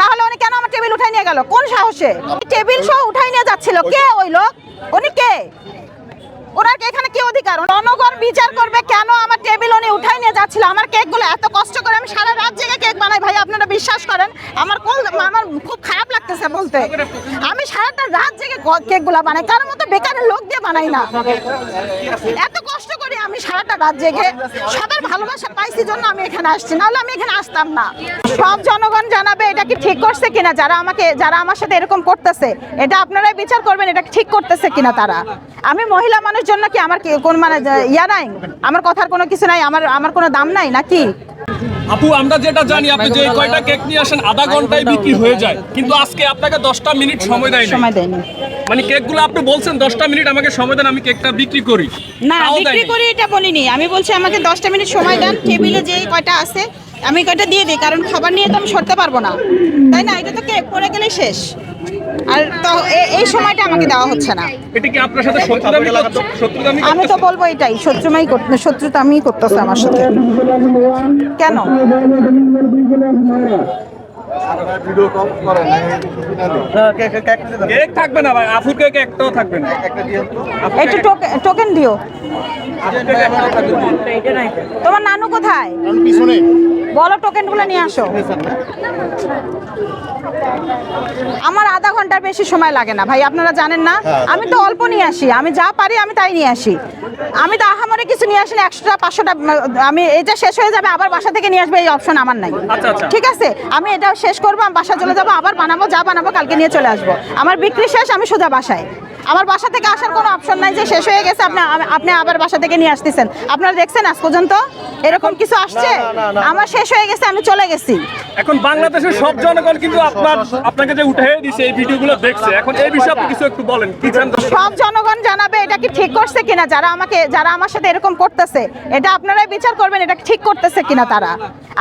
তাহলে উনি কেন আমার টেবিল উঠাই নিয়ে গেল? কোন সাহসে? টেবিল সহ উঠাই নিয়ে যাচ্ছিল। কে ওই লোক? উনি কে? ওনার এখানে কি অধিকার? জনগণ বিচার করবে কেন আমার টেবিল উনি উঠাই নিয়ে যাচ্ছিল? আমার কেকগুলো এত কষ্ট করে আমি সারা রাত জেগে কেক বানাই। ভাই আপনারা বিশ্বাস করেন আমার কোন আমার খুব খারাপ লাগতেছে বলতে। আমি সারাটা রাত জেগে কেকগুলো বানাই। কারোর মতো বেকারের লোক দিয়ে বানাই না। এত আমি সারাটা রাত জেগে সবার ভালোবাসা পাইছি জন্য আমি এখানে আসছি। নাহলে আমি এখানে আসতাম না। সব জনগণ জানাবে এটা কি ঠিক করছে কিনা, যারা আমাকে, যারা আমার সাথে এরকম করতেছে, এটা আপনারাই বিচার করবেন এটা ঠিক করতেছে কিনা তারা। আমি মহিলা মানুষ জন্য কি আমার কোন মানে ইয়া নাই? আমার কথার কোনো কিছু নাই? আমার আমার কোনো দাম নাই নাকি? আপু আমরা যেটা জানি আপনি যে কয়টা কেক নিয়ে আসেন আধা ঘন্টায় বিক্রি হয়ে যায়। কিন্তু আজকে আপনাকে দশটা মিনিট সময় দেয় সময় দেয়নি। মানে কেকগুলো আপনি বলছেন দশটা মিনিট আমাকে সময় দেন আমি কেকটা বিক্রি করি। না বিক্রি করি এটা বলিনি। আমি বলছি আমাকে দশটা মিনিট সময় দেন টেবিলে যেই কয়টা আছে আমি কয়টা দিয়ে দিই কারণ খাবার নিয়ে তো আমি সরতে পারব না। তাই না? এটা তো কেক পরে গেলে শেষ। আর তো এই সময়টা আমাকে দেওয়া হচ্ছে না। এটা কি আপনার সাথে শত্রুতামি শত্রুতামি আমি তো বলব এটাই শত্রুমাই করতে শত্রুতা আমি করতেছে আমার সাথে। কেন? কেক থাকবে না ভাই আফুর কেক একটাও থাকবে না। একটু টোকেন দিও। তোমার নানু কোথায়? পিছনে। বলো টোকেনগুলো নিয়ে আসো। আমার আধা ঘণ্টার বেশি সময় লাগে না। ভাই আপনারা জানেন না? আমি তো অল্প নিয়ে আসি। আমি যা পারি আমি তাই নিয়ে আসি। আমি তো আহামরে কিছু নিয়ে আসি না একশোটা পাঁচশোটা আমি এটা শেষ হয়ে যাবে আবার বাসা থেকে নিয়ে আসবে এই অপশন আমার নাই। আচ্ছা, আচ্ছা। ঠিক আছে? আমি এটা শেষ করব আমি বাসা চলে যাব আবার বানাবো যা বানাবো কালকে নিয়ে চলে আসব। আমার বিক্রি শেষ আমি সোজা বাসায়। আমার বাসা থেকে আসার কোনো অপশন নাই যে শেষ হয়ে গেছে আপনি আপনি আবার বাসা থেকে নিয়ে আসতেছেন। আপনারা দেখছেন আজ পর্যন্ত? এরকম কিছু আসছে? আমার শেষ হয়ে গেছে আমি চলে গেছি। এখন বাংলাদেশের সব জনগণ কিন্তু আপনার আপনাকে যে উঠে দিছে এই ভিডিওগুলো দেখছে। এখন এই বিষয়ে আপনি কিছু একটু বলেন কি চান? সব জনগণ জানাবে এটা কি ঠিক করছে কিনা? যারা আমাকে যারা আমার সাথে এরকম করতেছে এটা আপনারাই বিচার করবেন এটা ঠিক করতেছে কিনা তারা?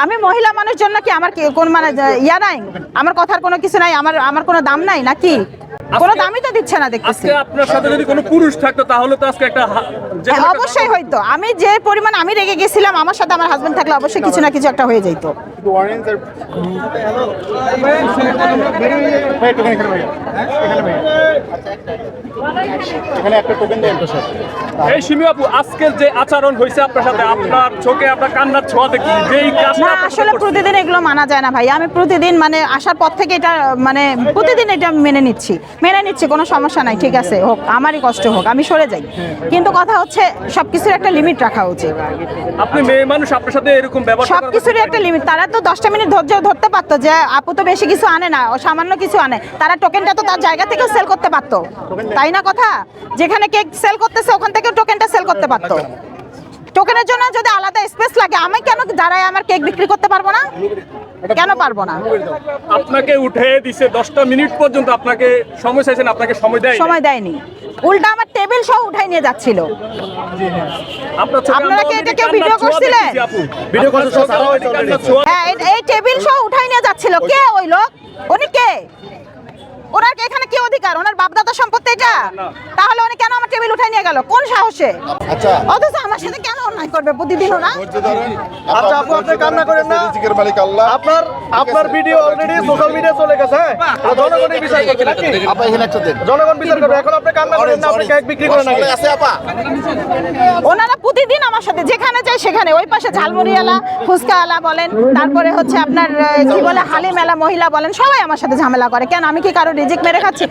আমি মহিলা মানুষ জন্য কি আমার কোন মানে যে ইয়া নাই? আমার কথার কোনো কিছু নাই আমার আমার কোনো দাম নাই নাকি? কোনো দামই তো দিচ্ছে না দেখতেছি। আজকে আপনার সাথে যদি কোনো পুরুষ থাকতো তাহলে তো আজকে একটা হ্যাঁ, অবশ্যই হইতো। আমি যে পরিমাণ আমি রেগে গেছিলাম আমার সাথে আমার হাজবেন্ড থাকলে অবশ্যই কিছু না কিছু একটা হয়ে যেত। এখানে একটা টোকেন দেন। তো স্যার এই সিমি আপু আজকের যে আচরণ হয়েছে আপনার সাথে আপনার চোখে আপনার কান্নার ছোঁয়া দেখি যেই কাজটা আসলে প্রতিদিন এগুলো মানা যায় না ভাই। আমি প্রতিদিন মানে আসার পর থেকে এটা মানে প্রতিদিন এটা মেনে নিচ্ছি। মেনে নিচ্ছি কোনো সমস্যা নাই ঠিক আছে হোক আমারই কষ্ট হোক আমি সরে যাই। কিন্তু কথা হচ্ছে সবকিছুর একটা লিমিট রাখা উচিত। আপনি মেয়ে মানুষ আপনার সাথে এরকম ব্যবহার সবকিছুরই একটা লিমিট তারা তো দশটা মিনিট ধৈর্য ধরতে পারতো যে আপু তো বেশি কিছু আনে না সামান্য কিছু আনে। তারা টোকেনটা তো তার জায়গা থেকেও সেল করতে পারতো। তাই না? কথা? যেখানে কেক সেল করতেছে ওখান থেকেও টোকেনটা সেল করতে পারতো। টোকেনের জন্য যদি আলাদা স্পেস লাগে আমি কেন দাঁড়ায় আমার কেক বিক্রি করতে পারব না? কেন পারব না? আপনাকে উঠে দিছে দশটা মিনিট পর্যন্ত আপনাকে সময় চাইছেন আপনাকে সময় দেয় সময় দেয়নি। উল্টা আমার টেবিল সহ উঠাই নিয়ে যাচ্ছিল। আপনারা কি এটা কেউ ছোঁয়া করছিলেন? ভিডিও হ্যাঁ এই- টেবিল সহ উঠাই নিয়ে যাচ্ছিল। কে ওই লোক? উনি কে? ওনার এখানে কি অধিকার? ওনার বাপদাদা সম্পত্তি এটা? তাহলে উনি কেন আমার টেবিল উঠাই নিয়ে গেল? কোন সাহসে? আচ্ছা। অথচ আমার সাথে কেন অন্যায় করবে? প্রতিদিন ওরা আচ্ছা, আপু, আপনি কান্না করেন না। রিজিকের মালিক আল্লাহ। আপনার আপনার ভিডিও অলরেডি সোশ্যাল মিডিয়া চলে গেছে হ্যাঁ? জনগণই বিচার করবে নাকি আপা এখানে একটা দেন। জনগণ বিচার করবে। এখন আপনি কান্না করেন না আপনি কেক বিক্রি করেন নাকি আছে আপা। ওনারা প্রতিদিন আমার সাথে যেখানে যায় সেখানে। ওই পাশে ঝালমুড়িওয়ালা ফুচকাওয়ালা বলেন তারপরে হচ্ছে আপনার কি বলে হালিমেলা মহিলা বলেন সবাই আমার সাথে ঝামেলা করে। কেন? আমি কি কারও রিজিক মেরে খাচ্ছি?